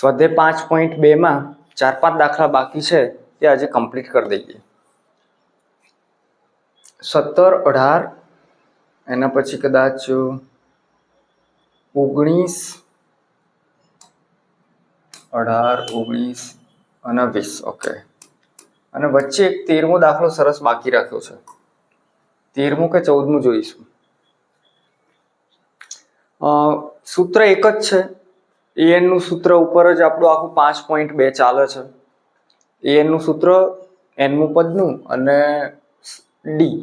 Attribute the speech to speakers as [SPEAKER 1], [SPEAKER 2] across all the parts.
[SPEAKER 1] સ્વાધ્યાય પાંચ પોઈન્ટ બેમાં ચાર પાંચ દાખલા બાકી છે તે આજે કમ્પ્લીટ કરી દઈએ. સત્તર, અઢાર, એના પછી કદાચ ઓગણીસ, અઢાર, ઓગણીસ અને વીસ ઓકે અને વચ્ચે એક તેરમો દાખલો સરસ બાકી રાખ્યો છે. તેરમું કે ચૌદમું જોઈશું. સૂત્ર એક જ છે. એએનનું સૂત્ર ઉપર જ આપણું આખું પાંચ પોઈન્ટ બે ચાલે છે. એએનનું સૂત્ર એનમું પદનું અને ડી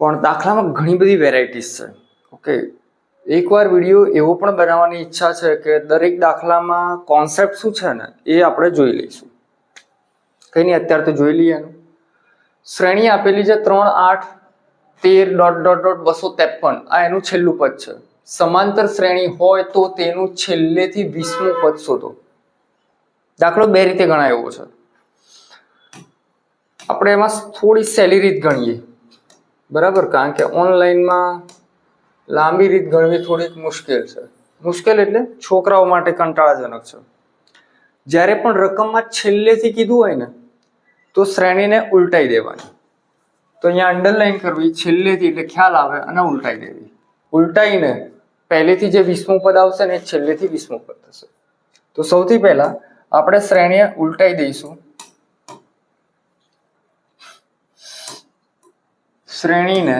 [SPEAKER 1] પણ દાખલામાં ઘણી બધી વેરાયટીઝ છે. ઓકે એકવાર વીડિયો એવો પણ બનાવવાની ઈચ્છા છે કે દરેક દાખલામાં કોન્સેપ્ટ શું છે ને, એ આપણે જોઈ લઈશું. કંઈ નહીં અત્યારે તો જોઈ લઈએ. એનું શ્રેણી આપેલી છે ત્રણ આઠ તેર ડોટ ડોટ ડોટ બસો ત્રેપન. આ એનું છેલ્લું પદ છે. સમાંતર શ્રેણી હોય તો તેનું છેલ્લેથી વીસમું પદ શોધો. દાખલો બે રીતે ગણાય એવો છે. આપણે એમાં થોડી સહેલી રીત ગણીએ. બરાબર? કારણ કે ઓનલાઈનમાં લાંબી રીત ગણવી થોડીક મુશ્કેલ છે. મુશ્કેલ એટલે છોકરાઓ માટે કંટાળાજનક છે. જ્યારે પણ રકમમાં છેલ્લેથી કીધું હોય ને, તો શ્રેણીને ઉલટાઈ દેવાની. તો અહીંયા અંડરલાઈન કરવી, છેલ્લેથી એટલે ખ્યાલ આવે અને ઉલટાઈ દેવી. ઉલટાઈને પહેલેથી જે વીસમું પદ આવશે ને છેલ્લેથી વીસમું પદ થશે. તો સૌથી પહેલા આપણે શ્રેણીએ ઉલટાઈ દઈશું. શ્રેણીને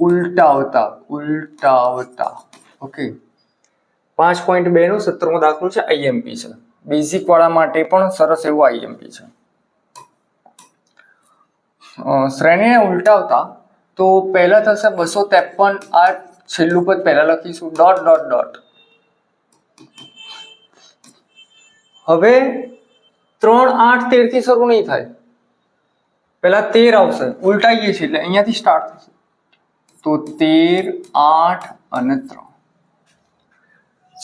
[SPEAKER 1] ઉલટાવતા ઉલટાવતા. ઓકે પાંચ પોઈન્ટ બે નું સત્તરમો દાખલો છે આઈએમપી છે. બેઝિક વાળા માટે પણ સરસ એવું આઈએમપી છે. શ્રેણીને ઉલટાવતા તો પહેલા થશે બસો ત્રેપન આ છેલ્લું પદ પહેલા લખીશું. ડોટ ડોટ ડોટ હવે ત્રણ, આઠ, તેરથી શરૂ નહીં થાય. પહેલાં તેર આવશે. ઉલટાઈએ છીએ એટલે અહીંયાથી સ્ટાર્ટ થશે. તો તેર, આઠ અને ત્રણ.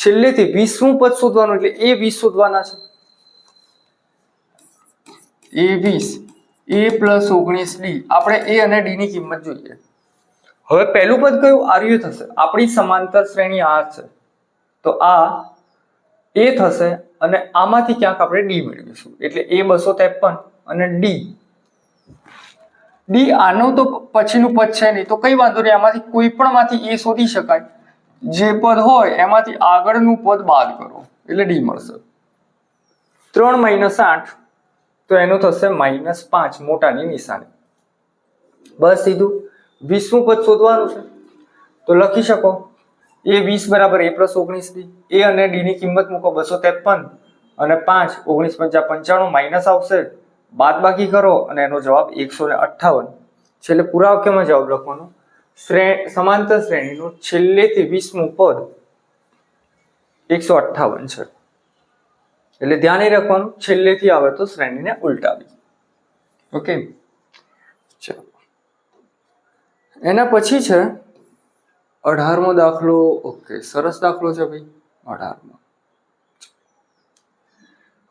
[SPEAKER 1] છેલ્લેથી વીસમું પદ શોધવાનું એટલે એ વીસ શોધવાના છે. એ વીસ. એ પ્લસ ઓગણીસ ડી આપણે એ અને ડી ની કિંમત જોઈએ. હવે પહેલું પદ કયું? આર્ય થશે. આપણી સમાંતર શ્રેણી આ છે. તો આ એ થશે અને આમાંથી ક્યાંક આપણે ડી મેળવીશું. એટલે એ બસો ત્રેપન અને ડી ડી આનું તો પછીનું પદ છે નહીં. તો કઈ વાંધો નહીં. આમાંથી કોઈ પણ માંથી એ શોધી શકાય. જે પદ હોય એમાંથી આગળનું પદ બાદ કરો. એટલે ડી મળશે. ત્રણ માઇનસ આઠ. તો એનું થશે માઇનસ પાંચ મોટાની નિશાની. બસ સીધું. વીસમું પદ શોધવાનું છે. તો લખી શકો. એ વીસ બરાબર એ પ્લસ ઓગણીસ ડી. એ અને ડી ની કિંમત મૂકો બસો ત્રેપન. અને પાંચ, ઓગણીસ પંચા પંચાણું માઇનસ આવશે. બાદ બાકી કરો અને એનો જવાબ એકસો ને અઠ્ઠાવન. છેલ્લે પૂરા વાક્યમાં જવાબ લખવાનો? શ્રેણી સમાંતર શ્રેણીનું છેલ્લેથી વીસમું પદ એકસો અઠ્ઠાવન છે. એટલે ધ્યાન એ રાખવાનું, છેલ્લેથી આવે તો શ્રેણીને ઉલટાવી. ઓકે ચલો. એના પછી છે, અઢારમો દાખલો. ઓકે સરસ દાખલો છે ભાઈ, અઢારમો.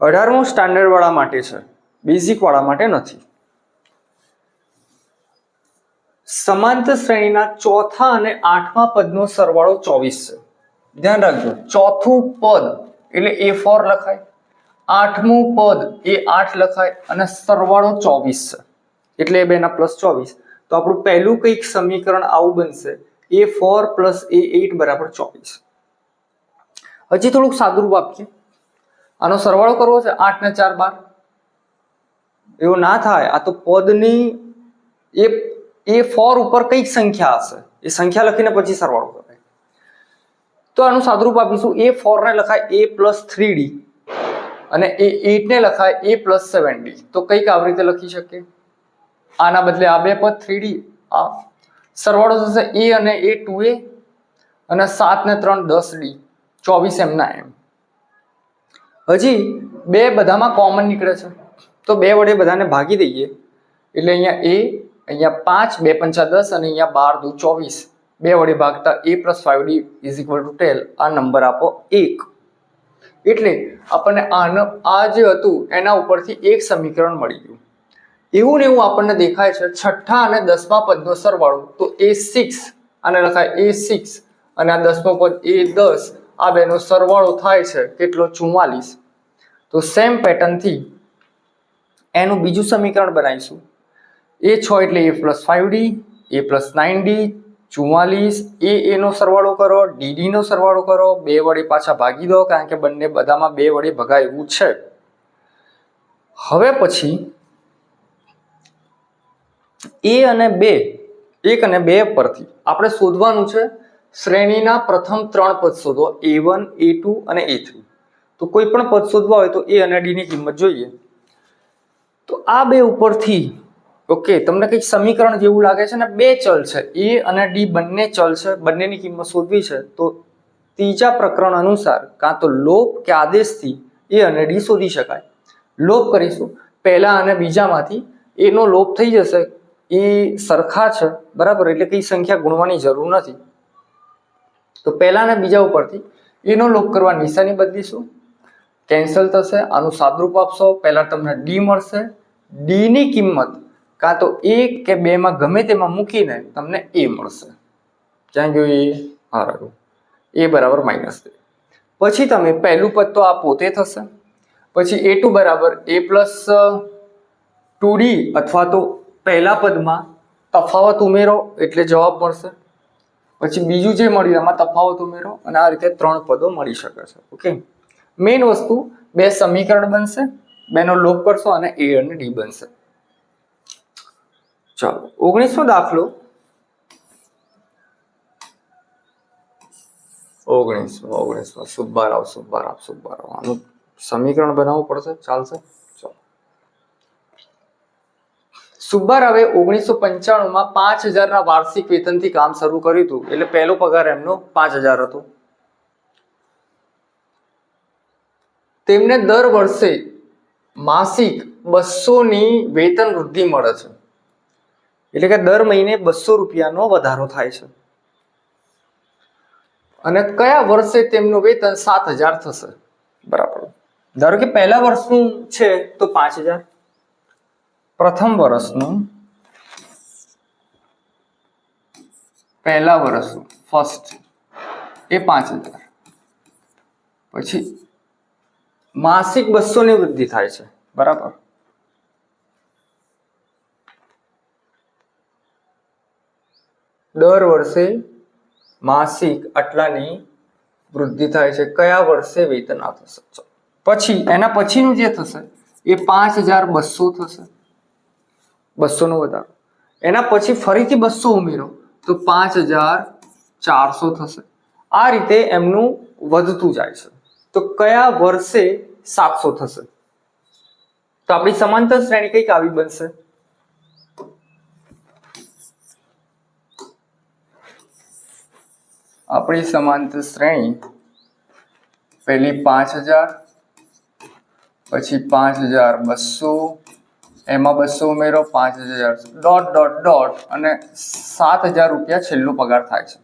[SPEAKER 1] અઢારમો સ્ટાન્ડર્ડ વાળા માટે છે બેઝિક વાળા માટે નથી. સમાંતર શ્રેણીના ચોથા અને આઠમા પદનો સરવાળો ચોવીસ છે. ધ્યાન રાખજો, ચોથું પદ, એટલે એ ફોર લખાય. આઠમું પદ એ આઠ લખાય અને સરવાળો ચોવીસ છે. એટલે બેના પ્લસ ચોવીસ. તો આપણું પહેલું કંઈક સમીકરણ આવું બનશે. A four plus a eight બરાબર ચોવીસ. હજી થોડુંક સાદુરૂપ આપીએ. આનો સરવાળો કરવો છે આઠ ને ચાર બાર. એવો ના થાય. આ તો પદની એ એ ફોર ઉપર કંઈક સંખ્યા હશે. એ સંખ્યા લખીને પછી સરવાળો કરાય. તો આનું સાદુરૂપ આપીશું. એ ફોર ને લખાય એ પ્લસ થ્રી ડી અને એ એટને લખાય એ પ્લસ સેવન ડી તો કંઈક આવી રીતે લખી શકીએ? આના બદલે આ બે પદ થ્રી ડી આ સરવાળો થશે એ અને એ ટુ એ અને સાત ને ત્રણ દસ ડી ચોવીસ એમના એમ હજી બે બધામાં કોમન નીકળે છે. તો બે વડે બધાને ભાગી દઈએ. એટલે અહીંયા એ અહીંયા પાંચ, બે પંચા દસ અને અહીંયા બાર દુ ચોવીસ. બે વડે ભાગતા a plus five d is equal to twelve આ નંબર આપો એક. એટલે આપણને આનો, આ જે હતું, એના ઉપરથી એક સમીકરણ મળી ગયું. એવું ને એવું આપણને દેખાય છે, છઠ્ઠા અને દસમા પદનો સરવાળો. તો એ સિક્સ આને લખાય એ સિક્સ અને આ દસમો પદ એ દસ. આ બેનો સરવાળો થાય છે કેટલો? ચુમ્માલીસ. તો સેમ પેટર્નથી એનું બીજું સમીકરણ બનાવીશું. એ છ એટલે a plus five d a plus nine d ચુમ્માલીસ એ એનો સરવાળો કરો ડીડીનો સરવાળો કરો, બે વડે પાછા ભાગી દો, કારણ કે બંને બધામાં બે વડે ભગાય છે. હવે પછી એ અને બે, એક અને બે પરથી આપણે શોધવાનું છે શ્રેણીના પ્રથમ ત્રણ પદ શોધો એ વન એ ટુ અને એ થ્રી તો કોઈ પણ પદ શોધવા હોય તો એ અને ડીની કિંમત જોઈએ. તો આ બે ઉપરથી ઓકે તમને કંઈક સમીકરણ જેવું લાગે છે ને, બે ચલ છે. એ અને ડી બંને ચલ છે, બંનેની કિંમત શોધવી છે. તો ત્રીજા પ્રકરણ અનુસાર કાં તો લોપ કે આદેશથી એ અને ડી શોધી શકાય. લોપ કરીશું. પહેલા અને બીજામાંથી એનો લોપ થઈ જશે. એ સરખા છે, બરાબર? એટલે કઈ સંખ્યા ગુણવાની જરૂર નથી. તો પહેલા અને બીજા ઉપરથી એનો લોપ કરવા નિશાની બદલીશું. કેન્સલ થશે, આનું સાદરૂપ આપશો. પહેલા તમને ડી મળશે. ડીની કિંમત કાં તો એક કે બે માં ગમે તેમાં મૂકીને તમને એ મળશે. ક્યાં ગયું એ? હા રહ્યું એ બરાબર માઇનસ બે પછી તમે પહેલું પદ તો આ પોતે થશે. પછી એ ટુ બરાબર એ પ્લસ ટુ ડી અથવા તો પહેલા પદમાં તફાવત ઉમેરો એટલે જવાબ મળશે. પછી બીજું જે મળ્યું એમાં તફાવત ઉમેરો અને આ રીતે ત્રણ પદો મળી શકે છે. ઓકે? મેઇન વસ્તુ બે સમીકરણ બનશે, બેનો લોપ કરશો અને એ અને ડી બનશે. ચાલો, ઓગણીસમો દાખલો. ઓગણીસમો ઓગણીસમો. સુબ્બારાવ સુબ્બારાવ સુબ્બારાવ આનું સમીકરણ બનાવવું પડશે? ચાલશે? ચાલો. સુબ્બારાવે ઓગણીસો પંચાણુંમાં પાંચ હજારના વાર્ષિક વેતનથી કામ શરૂ કર્યું હતું. એટલે પહેલો પગાર એમનો પાંચ હજાર હતો. તેમને દર વર્ષે માસિક બસોની વેતન વૃદ્ધિ મળે છે. એટલે કે દર મહિને બસો રૂપિયાનો વધારો થાય છે. અને કયા વર્ષે તેમનું વેતન સાત હજાર થશે? બરાબર. ધારો કે પહેલા વર્ષનું છે તો પાંચ હજાર. પ્રથમ વર્ષનું પહેલા વર્ષનું ફર્સ્ટ એ પાંચ હજાર. પછી માસિક બસો ની વૃદ્ધિ થાય છે. બરાબર. દર વર્ષે માસિક આટલાની વૃદ્ધિ થાય છે. કયા વર્ષે વેતન આ થશે પછી, એના પછીનું જે થશે, એ પાંચ હજાર બસો થશે. બસો નો વધારો. એના પછી ફરીથી બસો ઉમેરો, તો પાંચ હજાર ચારસો થશે. આ રીતે એમનું વધતું જાય છે. તો કયા વર્ષે સાતસો થશે? તો આપણી સમાંતર શ્રેણી કંઈક આવી બનશે. આપણી સમાંતર શ્રેણી પહેલી પાંચ હજાર, પછી પાંચ હજાર બસો, એમાં બસો ઉમેરો પાંચ હજાર. ડોટ ડોટ ડોટ અને સાત હજાર રૂપિયા છેલ્લો પગાર થાય છે.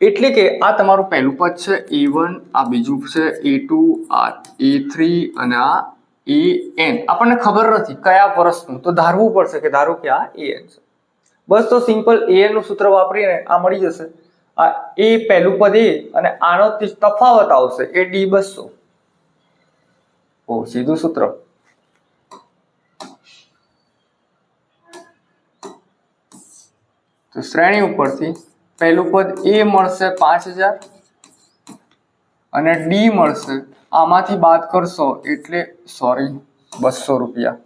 [SPEAKER 1] એટલે કે આ તમારું પહેલું પદ છે, એ વન, આ બીજું છે, એ ટુ, આ એ થ્રી અને આ એ એન. આપણને ખબર નથી કયા વર્ષનું, તો ધારવું પડશે કે ધારો કે આ એ એન છે. બસ તો સિમ્પલ એ એનનું સૂત્ર વાપરીને આ મળી જશે. આ એ પહેલું પદ એ અને આનો તફાવત આવશે, એ ડી બસો. ઓ, સીધું સૂત્ર. તો શ્રેણી ઉપરથી પહેલું પદ એ મળશે પાંચ હજાર અને ડી મળશે, આમાંથી બાદ કરશો એટલે સોરી બસો રૂપિયા.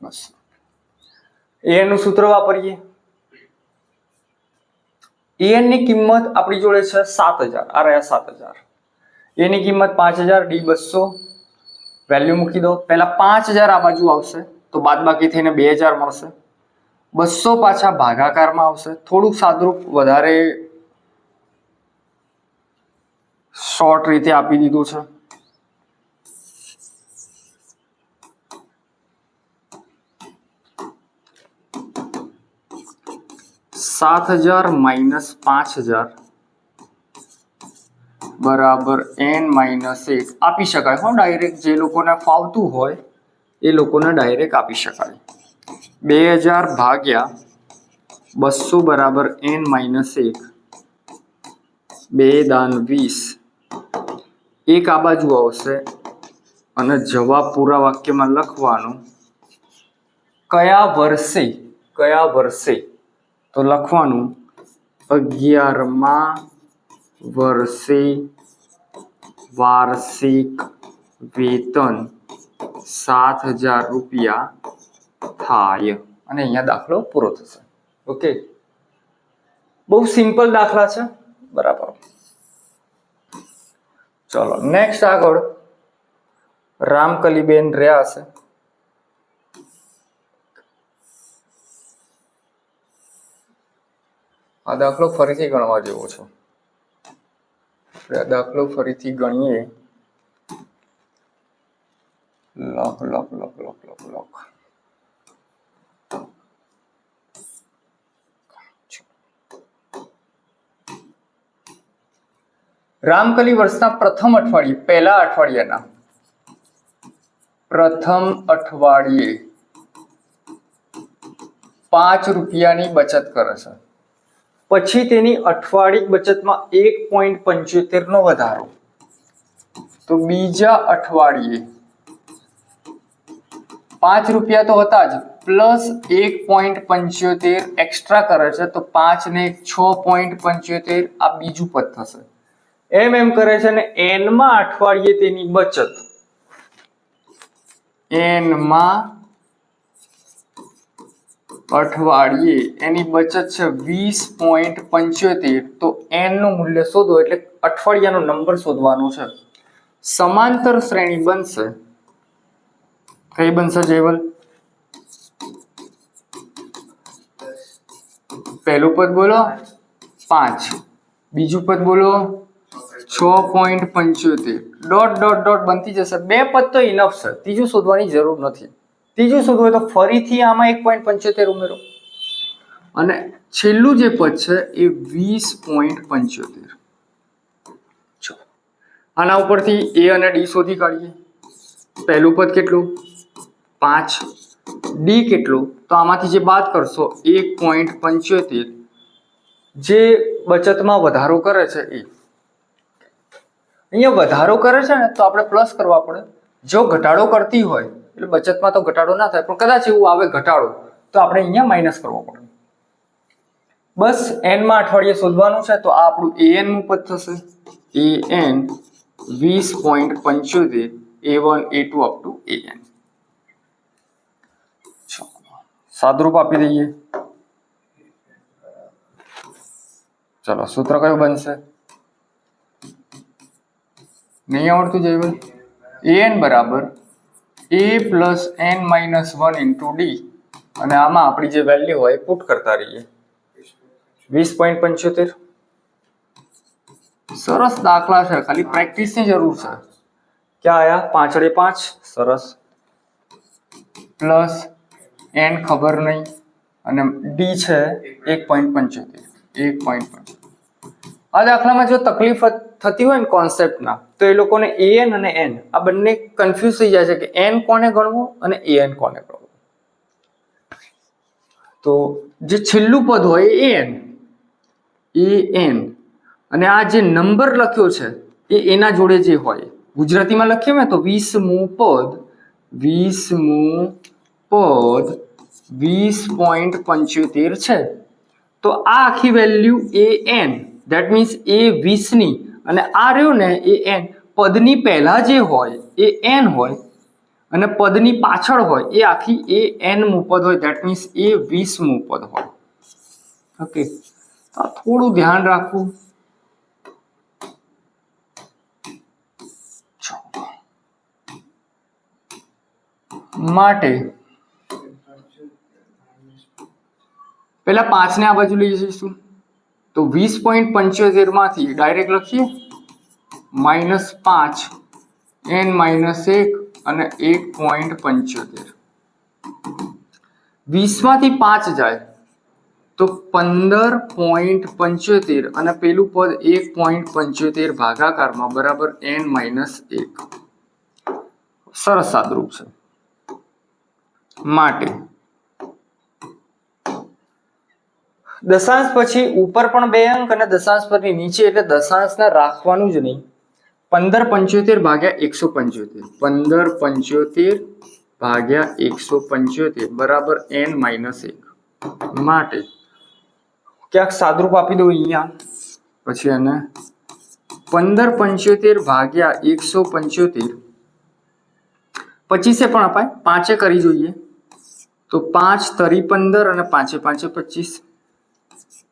[SPEAKER 1] બસો. એનું સૂત્ર વાપરીએ. એનની કિંમત આપણી જોડે છે સાત હજાર. આ રહ્યા સાત હજાર. એની કિંમત પાંચ હજાર ડી બસો. વેલ્યુ મૂકી દો. પહેલા પાંચ હજાર આ બાજુ આવશે, તો બાદ બાકી થઈને બે હજાર મળશે. બસો પાછા ભાગાકારમાં આવશે. થોડુંક સાદરૂપ, વધારે શોર્ટ રીતે આપી દીધું છે. સાત હજાર માઇનસ પાંચ હજાર. બરાબર એન માઇનસ એક. આપી શકાય હો, ડાયરેક્ટ જે લોકોને ફાવતું હોય, એ લોકોને ડાયરેક્ટ આપી શકાય. બે હજાર ભાગ્યા બસો બરાબર એન માઇનસ એક. બે દાન વીસ. એક આ બાજુ આવશે. અને જવાબ પૂરા વાક્યમાં લખવાનું. કયા વર્ષે કયા વર્ષે તો લખવાનું અગિયારમા વર્ષે વાર્ષિક વેતન સાત હજાર રૂપિયા થાય. અને અહીંયા દાખલો પૂરો થશે. ઓકે બહુ સિમ્પલ દાખલા છે. બરાબર. ચલો નેક્સ્ટ આગળ રામકલીબેન રહ્યા હશે આ દાખલો ફરીથી ગણવા જેવો છે. આપણે આ દાખલો ફરીથી ગણીએ. લખ લખ લખ લખ લખ લખ. રામકલી વર્ષના પ્રથમ અઠવાડિયે, પહેલા અઠવાડિયાના. પ્રથમ અઠવાડિયે પાંચ રૂપિયાની બચત કરે છે. પછી તેની અઠવાડિક બચતમાં એક પોઈન્ટ પંચોતેર નો વધારો. તો બીજા અઠવાડિયે પાંચ રૂપિયા તો હતા જ, પ્લસ એક પોઈન્ટ પંચોતેર એક્સ્ટ્રા કરે છે, તો પાંચ ને છ પોઈન્ટ પંચોતેર આ બીજું પદ થશે. એમ એમ કરે છે ને એનમાં અઠવાડિયે તેની બચત. એનમાં અઠવાડિયે એની બચત છે વીસ પોઈન્ટ પંચોતેર. તો એનનું મૂલ્ય શોધો એટલે અઠવાડિયાનો નંબર શોધવાનો છે. સમાંતર શ્રેણી બનશે. કઈ બનશે જેવલ પહેલું પદ બોલો. પાંચ. બીજું પદ બોલો. છ પોઈન્ટ પંચોતેર. ડોટ ડોટ ડોટ બનતી જશે. બે પદ તો ઇનફ છે. ત્રીજું શોધવાની જરૂર નથી. ત્રીજું શોધવું હોય તો ફરીથી આમાં એક પોઈન્ટ પંચોતેર ઉમેરો. અને છેલ્લું જે પદ છે એ વીસ પોઈન્ટ પંચોતેર. આના ઉપરથી એ અને ડી શોધી કાઢીએ. પહેલું પદ કેટલું? પાંચ. ડી કેટલું? તો આમાંથી જે બાદ કરશો, એક પોઈન્ટ પંચોતેર. જે બચતમાં વધારો કરે છે એ. અહીંયા વધારો કરે છે ને તો આપણે પ્લસ કરવા પડે. જો ઘટાડો કરતી હોય એટલે બચતમાં તો ઘટાડો ના થાય, પણ કદાચ એવું આવે ઘટાડો, તો આપણે અહીંયા માઇનસ કરવો પડે. બસ એનમાં અઠવાડિયે શોધવાનું છે, તો આ આપણું એએનનું પદ થશે. એ એન વીસ પોઈન્ટ પંચોતેર a one a two up to n સાદરૂપ આપી દઈએ. ચલો સૂત્ર કયું બનશે? નહીં આવડતું જયવલ એન બરાબર. A plus n minus one into d અને આમાં આપણી જે વેલ્યુ હોય પુટ કરતા રહીએ. વીસ પોઈન્ટ પંચોતેર. સરસ દાખલા છે, ખાલી પ્રેક્ટિસની જરૂર છે. ક્યાં આયા? પાંચડે પાંચ. સરસ. પ્લસ એન ખબર નહીં. અને ડી છે એક પોઈન્ટ પંચોતેર. એક પોઈન્ટ આ દાખલામાં જો તકલીફ થતી હોય ને કોન્સેપ્ટના તો એ લોકોને એ એન અને એન આ બંને કન્ફ્યુઝ થઈ જાય છે કે એન કોને ગણવું અને એ એન કોને ગણવું. તો જે છેલ્લું પદ હોય એ એન એ એન અને આ જે નંબર લખ્યો છે, એ એના જોડે જે હોય, ગુજરાતીમાં લખીએ ને તો વીસમું પદ વીસમું પદ વીસ પોઈન્ટ પંચોતેર છે. તો આ આખી value a n that means a વીસની અને આ રહ્યો ને એ એન પદની પહેલાં જે હોય, એ એન હોય, અને પદની પાછળ હોય, એ આખી એ એન મુપદ હોય. દેટ મીન્સ એ વીસ મુપદ હોય. ઓકે તો થોડું ધ્યાન રાખવું. માટે પેલા પાંચને આ બાજુ લઈ જઈશું. તો વીસ પોઈન્ટ પંચોતેરમાંથી ડાયરેક્ટ લખીએ. માઇનસ પાંચ એન માઇનસ એક અને એક પોઈન્ટ પંચોતેર. વીસમાંથી પાંચ જાય તો પંદર પોઈન્ટ પંચોતેર અને પેલું પદ એક પોઈન્ટ પંચોતેર ભાગાકારમાં બરાબર એન માઇનસ એક. સરસ સાદરૂપ છે. માટે દશાંશ પછી ઉપર પણ બે અંક અને દશાંશ પછી નીચે, એટલે દશાંશને રાખવાનું જ નહીં. પંદર પંચોતેર ભાગ્યા એકસો પંચોતેર. પંદર પંચોતેર ભાગ્યા એકસો પંચોતેર, બરાબર એન માઇનસ એક. માટે ક્યાંક સાદરૂપ આપી દઉં અહીંયા. પછી એને પંદર પંચોતેર ભાગ્યા એકસો પંચોતેર. પચીસે પણ અપાય. પાંચે કરી જોઈએ. તો પાંચ તરી પંદર અને પાંચે પાંચે પચીસ.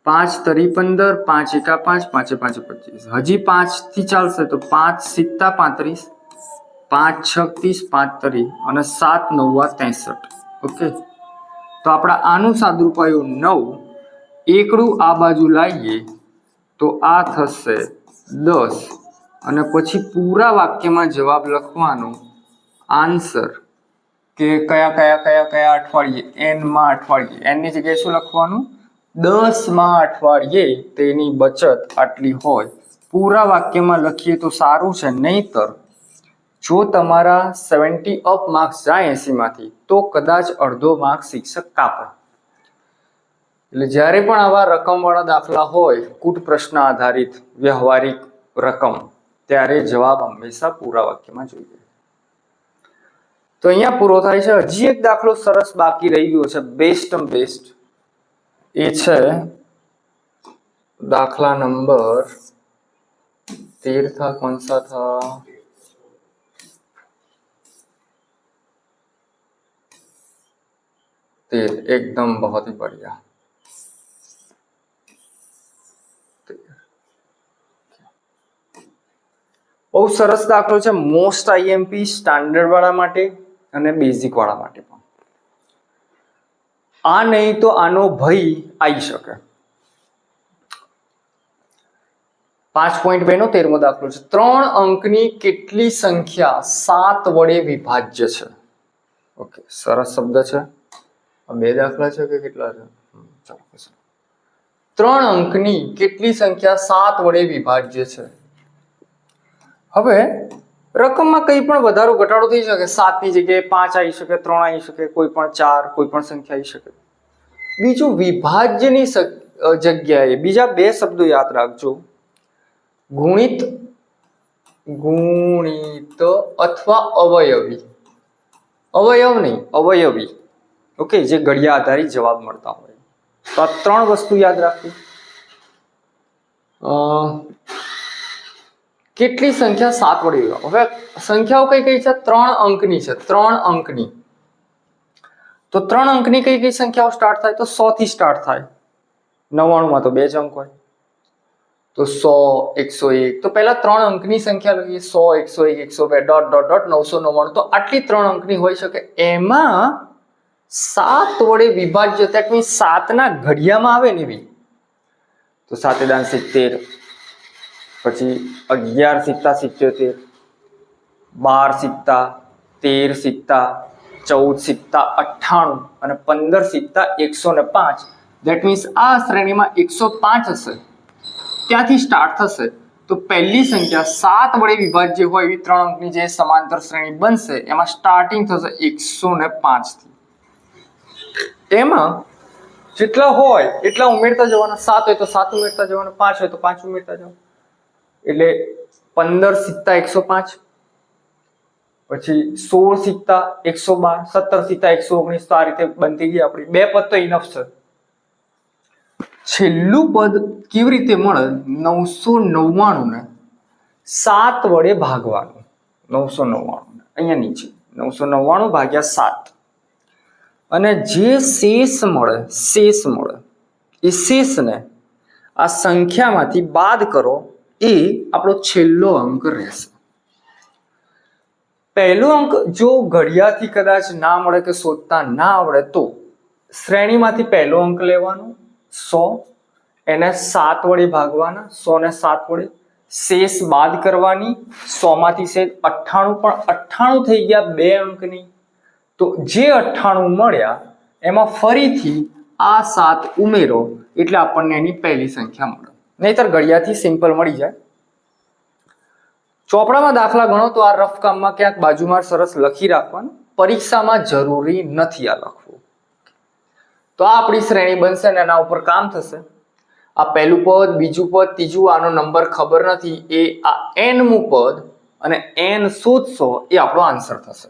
[SPEAKER 1] પાંચ તરી પંદર, પાંચ એકા પાંચ, પાંચે પાંચે પચીસ. હજી પાંચથી ચાલશે તો પાંચ સિત્તા પાંત્રીસ, પાંચ છત્રીસ પાંચ તરી અને સાત નવ્વા ત્રેસઠ. ઓકે? તો આપણા આનું સાદુરૂપ આવ્યું નવ. એકડું આ બાજુ લાવીએ તો આ થશે દસ. અને પછી પૂરા વાક્યમાં જવાબ લખવાનો આન્સર કે કયા કયા કયા કયા અઠવાડિયે? એનમાં અઠવાડિયે. એનની જગ્યાએ શું લખવાનું? દસમાં અઠવાડિયે તેની બચત આટલી હોય. પૂરા વાક્યમાં લખીએ તો સારું છે, નહીતર જો તમારા સેવન્ટી અપ માર્ક્સ જાય એસીમાંથી, તો કદાચ અડધો માર્ક શિક્ષક કાપે. એટલે જ્યારે પણ આવા રકમવાળા દાખલા હોય, કૂટ પ્રશ્ન આધારિત વ્યવહારિક રકમ, ત્યારે જવાબ હંમેશા પૂરા વાક્યમાં જોઈએ. તો અહીંયા પૂરો થાય છે. હજી એક દાખલો સરસ બાકી રહી ગયો છે. બેસ્ટ બેસ્ટ એ છે દાખલા નંબર તેર था कौन सा था तेर एकदम बहुत ही बढ़िया બહુ સરસ દાખલો છે મોસ્ટ આઈએમપી સ્ટાન્ડર્ડ વાળા માટે અને બેઝિક વાળા માટે પણ આ નહીં તો આનો ભય આવી શકે. પાંચ પોઈન્ટ બે નો તેરમો દાખલો છે. ત્રણ અંકની કેટલી સંખ્યા સાત વડે વિભાજ્ય છે? ઓકે સરસ શબ્દ છે. બે દાખલા છે કે કેટલા છે? ત્રણ અંકની કેટલી સંખ્યા સાત વડે વિભાજ્ય છે? હવે, રકમમાં કંઈ પણ વધારો ઘટાડો થઈ શકે. સાતની જગ્યાએ પાંચ આવી શકે, ત્રણ આવી શકે, કોઈ પણ ચાર, કોઈ પણ સંખ્યા આવી શકે. બીજું વિભાજ્યની જગ્યાએ બીજા બે શબ્દો યાદ રાખજો. ગુણિત ગુણિત અથવા અવયવી. અવયવ નહીં, અવયવી. ઓકે, જે ઘડિયા આધારિત જવાબ મળતા હોય. તો આ ત્રણ વસ્તુ યાદ રાખવી કેટલી સંખ્યા સાત વડે હવે સંખ્યાઓ કઈ કઈ છે? ત્રણ અંકની છે, ત્રણ અંકની. તો ત્રણ અંકની કઈ કઈ સંખ્યાઓ સ્ટાર્ટ થાય? તો સો થી સ્ટાર્ટ થાય. નવ્વાણુંમાં તો બે જ અંક હોય. તો સો, એકસો એક. તો પહેલા ત્રણ અંકની સંખ્યા લઈએ. સો, એકસો એક, એકસો બે ડોટ ડોટ ડોટ નવસો નવ્વાણું. તો આટલી ત્રણ અંકની હોઈ શકે. એમાં સાત વડે વિભાજ્ય. દેટ મીન્સ સાતના ઘડિયામાં આવે ને એવી. તો સાતે દાન સિત્તેર. પછી અગિયાર સિત્તા સિત્યોતેર. બાર સિત્તા, તેર સિત્તા ચૌદ સિત્તા અઠ્ઠાણું અને પંદર સિત્તા એકસો ને પાંચ. દેટ મીન્સ આ શ્રેણીમાં એકસો પાંચ હશે. ત્યાંથી સ્ટાર્ટ થશે. તો પહેલી સંખ્યા સાત વડે વિભાજ્ય હોય એવી ત્રણ અંકની જે સમાંતર શ્રેણી બનશે, એમાં સ્ટાર્ટિંગ થશે એકસો ને પાંચથી. એમાં જેટલા હોય, એટલા ઉમેરતા જવાના સાત હોય તો સાત ઉમેરતા જવાના પાંચ હોય તો પાંચ ઉમેરતા જવાનું. એટલે પંદર સિત્તા એકસો પાંચ. પછી સોળ સિત્તા એકસો બાર સત્તર સિત્તા એકસો ઓગણીસ તો આ રીતે બનતી ગઈ આપણી. બે પદ તો ઇનફ છે. છેલ્લું પદ કેવી રીતે મળે? નવસો નવ્વાણું ને સાત વડે ભાગવાનું. નવસો નવ્વાણું અહીંયા નીચે. નવસો નવ્વાણું ભાગ્યા સાત. અને જે શેષ મળે શેષ મળે. એ શેષને આ સંખ્યામાંથી બાદ કરો. એ આપણો છેલ્લો અંક રહેશે. પહેલો અંક જો ઘડિયાથી કદાચ ના મળે કે શોધતા ના આવડે તો શ્રેણીમાંથી પહેલો અંક લેવાનો, સો. એને સાત વડે ભાગવાના સો ને સાત વડે. શેષ બાદ કરવાની સો માંથી શેષ અઠ્ઠાણું, પણ અઠ્ઠાણું થઈ ગયા બે અંકની. તો જે અઠ્ઠાણું મળ્યા, એમાં ફરીથી આ સાત ઉમેરો એટલે આપણને એની પહેલી સંખ્યા મળે. નહીતર ઘડિયાથી સિમ્પલ મળી જાય. ચોપડામાં દાખલા ગણો તો આ રફ કામમાં ક્યાંક બાજુમાં સરસ લખી રાખવાનું, પરીક્ષામાં જરૂરી નથી આ લખવું. તો આ આપણી શ્રેણી બનશે અને એના ઉપર કામ થશે. આ પહેલું પદ, બીજું પદ, ત્રીજું, આનો નંબર ખબર નથી, એ આ એનમું પદ અને એન શોધશો એ આપણો આન્સર થશે.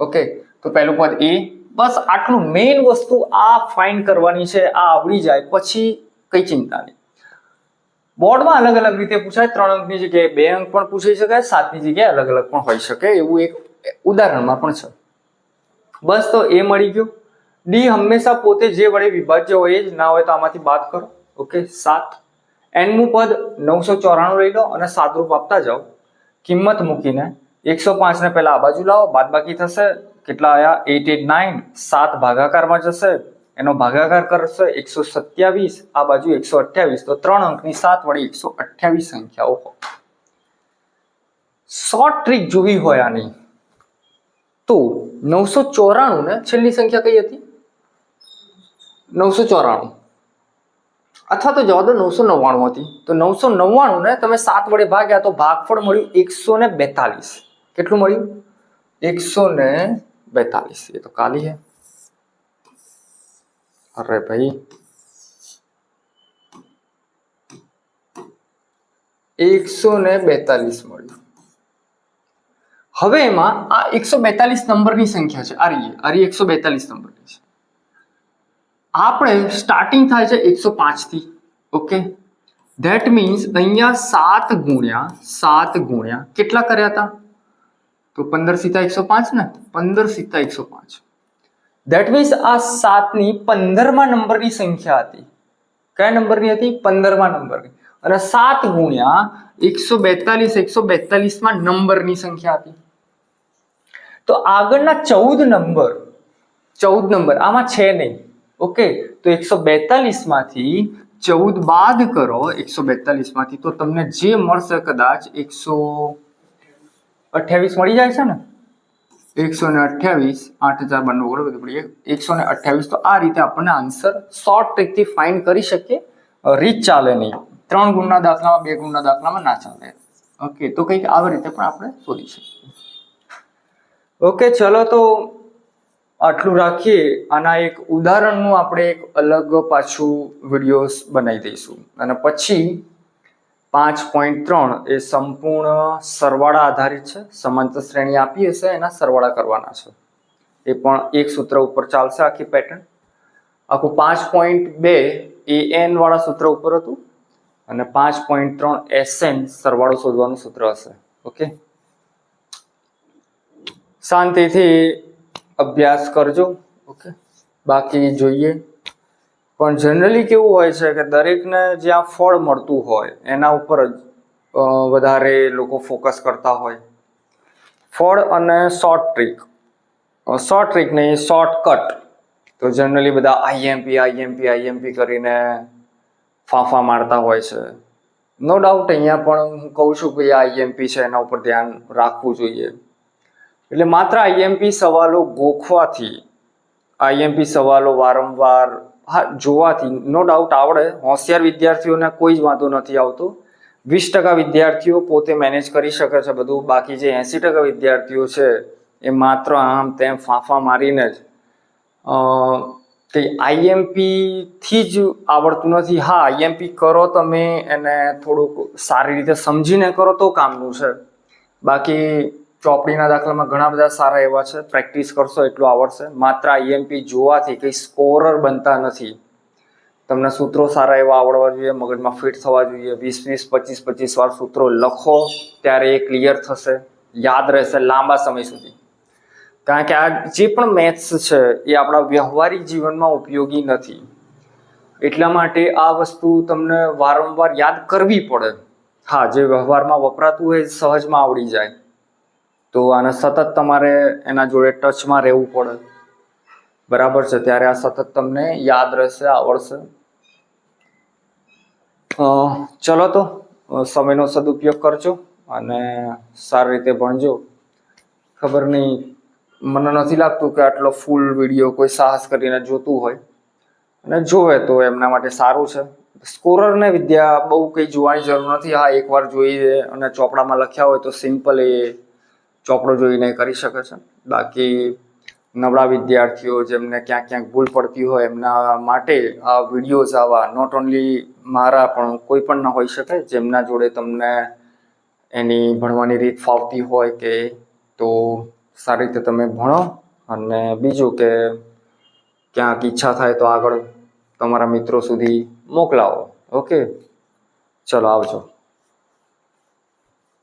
[SPEAKER 1] ઓકે? તો પહેલું પદ એ, બસ આટલું મેઇન વસ્તુ આ ફાઇન્ડ કરવાની છે, આ આવડી જાય, પછી કઈ ચિંતા નહીં. બોર્ડમાં અલગ અલગ રીતે પૂછાય. ત્રણ અંકની જગ્યાએ બે અંક પણ પૂછી શકાય, સાતની જગ્યાએ અલગ અલગ પણ હોઈ શકે. એવું એક ઉદાહરણમાં પણ છે. બસ તો એ મળી ગયું. ડી હંમેશા પોતે જે વડે વિભાજ્ય હોય જ. ના હોય તો આમાંથી બાદ કરો. ઓકે, સાત. એનમું પદ નવસો ચોરાણું લઈ લો અને સાદરૂપ આપતા જાઓ. કિંમત મૂકીને એકસો પાંચને પહેલાં આ બાજુ લાવો. બાદ બાકી થશે. કેટલા આયા? એટ એટ નાઇન સાત ભાગાકારમાં જશે. એનો ભાગાકાર કરશે એકસો સત્યાવીસ, આ બાજુ એકસો અઠ્યાવીસ. તો ત્રણ અંકની સાત વળી એકસો અઠ્યાવીસ સંખ્યાઓ હોય શોર્ટ ટ્રીક જોવી હોય આની. તો નવસો ચોરાણું ને છેલ્લી સંખ્યા કઈ હતી? નવસો ચોરાણું. અથવા તો જવા દો નવસો નવ્વાણું હતી. તો નવસો નવ્વાણું ને તમે સાત વડે ભાગ્યા તો ભાગફળ મળ્યું એકસો ને બેતાલીસ. કેટલું મળ્યું? એકસો ને બેતાલીસ. એ તો કાલી હે અરે ભાઈ એકસો ને બેતાલીસ મળ્યું હવે એમાં આ એકસો બેતાલીસ નંબરની સંખ્યા છે. આરી આરી એકસો બેતાલીસ નંબરની છે. આપણે સ્ટાર્ટિંગ થાય છે એકસો પાંચથી ઓકે ધેટ મીન્સ અહીંયા સાત ગુણ્યા સાત ગુણ્યા કેટલા કર્યા હતા? તો પંદર સીતા એકસો પાંચ ને? પંદર સીતા એકસો પાંચ. ધેટ મીન્સ આ સાતની પંદરમા નંબરની સંખ્યા હતી. કયા નંબરની હતી? પંદરમા નંબરની. અને સાત ગુણ્યા એકસો બેતાલીસ, એકસો બેતાલીસમાં નંબરની સંખ્યા હતી. તો આગળના ચૌદ નંબર ચૌદ નંબર, આમાં છે નહીં. ઓકે? તો એકસો બેતાલીસમાંથી ચૌદ બાદ કરો એકસો બેતાલીસમાંથી, તો તમને જે મળશે કદાચ એકસો અઠ્યાવીસ મળી જાય છે ને? એકસો ને અઠ્યાવીસ આઠ હજાર બનવું ઓગણ બધું પડીએ એકસો ને અઠ્યાવીસ તો આ રીતે આપણને આન્સર શોર્ટ ટ્રીકથી ફાઇન્ડ કરી શકીએ. રીત ચાલે નહીં. ત્રણ ગુણના દાખલામાં, બે ગુણના દાખલામાં ના ચાલે. ઓકે તો કંઈક આવી રીતે પણ આપણે શોધી શકીએ. ઓકે ચલો તો આટલું રાખીએ. આના એક ઉદાહરણનું આપણે એક અલગ પાછું વિડીયોઝ બનાવી દઈશું. અને પછી પાંચ પોઈન્ટ ત્રણ એ સંપૂર્ણ સરવાળા આધારિત છે. સમાંતર શ્રેણી આપી હશે, એના સરવાળા કરવાના છે. એ પણ એક સૂત્ર ઉપર ચાલશે આખી પેટર્ન આખું પાંચ પોઈન્ટ બે એ એન વાળા સૂત્ર ઉપર હતું અને પાંચ પોઈન્ટ ત્રણ એસ એન સરવાળો શોધવાનું સૂત્ર હશે. ઓકે? શાંતિથી અભ્યાસ કરજો. ઓકે? બાકી જોઈએ. પણ જનરલી કેવું હોય છે કે દરેકને જ્યાં ફળ મળતું હોય, એના ઉપર જ વધારે લોકો ફોકસ કરતા હોય. ફળ અને શોર્ટ ટ્રીક શોર્ટ ટ્રીક નહીં શોર્ટકટ તો જનરલી બધા આઈએમપી આઈએમપી આઈએમપી કરીને ફાંફા મારતા હોય છે. નો ડાઉટ અહીંયા પણ હું કહું છું કે આઈએમપી છે, એના ઉપર ધ્યાન રાખવું જોઈએ. એટલે માત્ર આઈએમપી સવાલો ગોખવાથી આઈએમપી સવાલો વારંવાર હા, જોવાથી નો ડાઉટ આવડે. હોશિયાર વિદ્યાર્થીઓને કોઈ જ વાંધો નથી આવતો. વીસ ટકા વિદ્યાર્થીઓ પોતે મેનેજ કરી શકે છે બધું. બાકી જે એંસી ટકા વિદ્યાર્થીઓ છે, એ માત્ર આમ તેમ ફાંફા મારીને જ. તે આઈએમપીથી આઈએમપી જ આવડતું નથી. હા આઈએમપી કરો તમે એને થોડુંક સારી રીતે સમજીને કરો તો કામનું છે. બાકી ચોપડીના દાખલામાં ઘણા બધા સારા એવા છે. પ્રેક્ટિસ કરશો એટલું આવડશે. માત્ર આઈએમપી જોવાથી કંઈ સ્કોરર બનતા નથી. તમને સૂત્રો સારા એવા આવડવા જોઈએ, મગજમાં ફિટ થવા જોઈએ. વીસ વીસ, પચીસ પચીસ વાર સૂત્રો લખો, ત્યારે એ ક્લિયર થશે. યાદ રહેશે લાંબા સમય સુધી. કારણ કે આ જે પણ મેથ્સ છે, એ આપણા વ્યવહારિક જીવનમાં ઉપયોગી નથી. એટલા માટે આ વસ્તુ તમને વારંવાર યાદ કરવી પડે. હા, જે વ્યવહારમાં વપરાતું હોય સહજમાં આવડી જાય. તો આને સતત તમારે એના જોડે ટચમાં રહેવું પડે. બરાબર છે? ત્યારે આ સતત તમને યાદ રહેશે, આવડશે. ચલો તો સમયનો સદુપયોગ કરજો અને સારી રીતે ભણજો. ખબર નહીં, મને નથી લાગતું કે આટલો ફૂલ વીડિયો કોઈ સાહસ કરીને જોતું હોય. અને જોવે તો એમના માટે સારું છે. સ્કોરરને વિદ્યા બહુ કંઈ જોવાની જરૂર નથી. હા, એકવાર જોઈએ અને ચોપડામાં લખ્યા હોય તો સિમ્પલ એ ચોપડો જોઈને કરી શકે છે. બાકી નબળા વિદ્યાર્થીઓ જેમને ક્યાંક ક્યાંક ભૂલ પડતી હોય એમના માટે આ વિડીયોઝ આવા નોટ ઓનલી મારા પણ કોઈ પણ ના હોઈ શકે, જેમના જોડે તમને એની ભણવાની રીત ફાવતી હોય કે તો સારી રીતે તમે ભણો અને બીજું કે ક્યાંક ઈચ્છા થાય તો આગળ તમારા મિત્રો સુધી મોકલાવો. ઓકે? ચલો આવજો.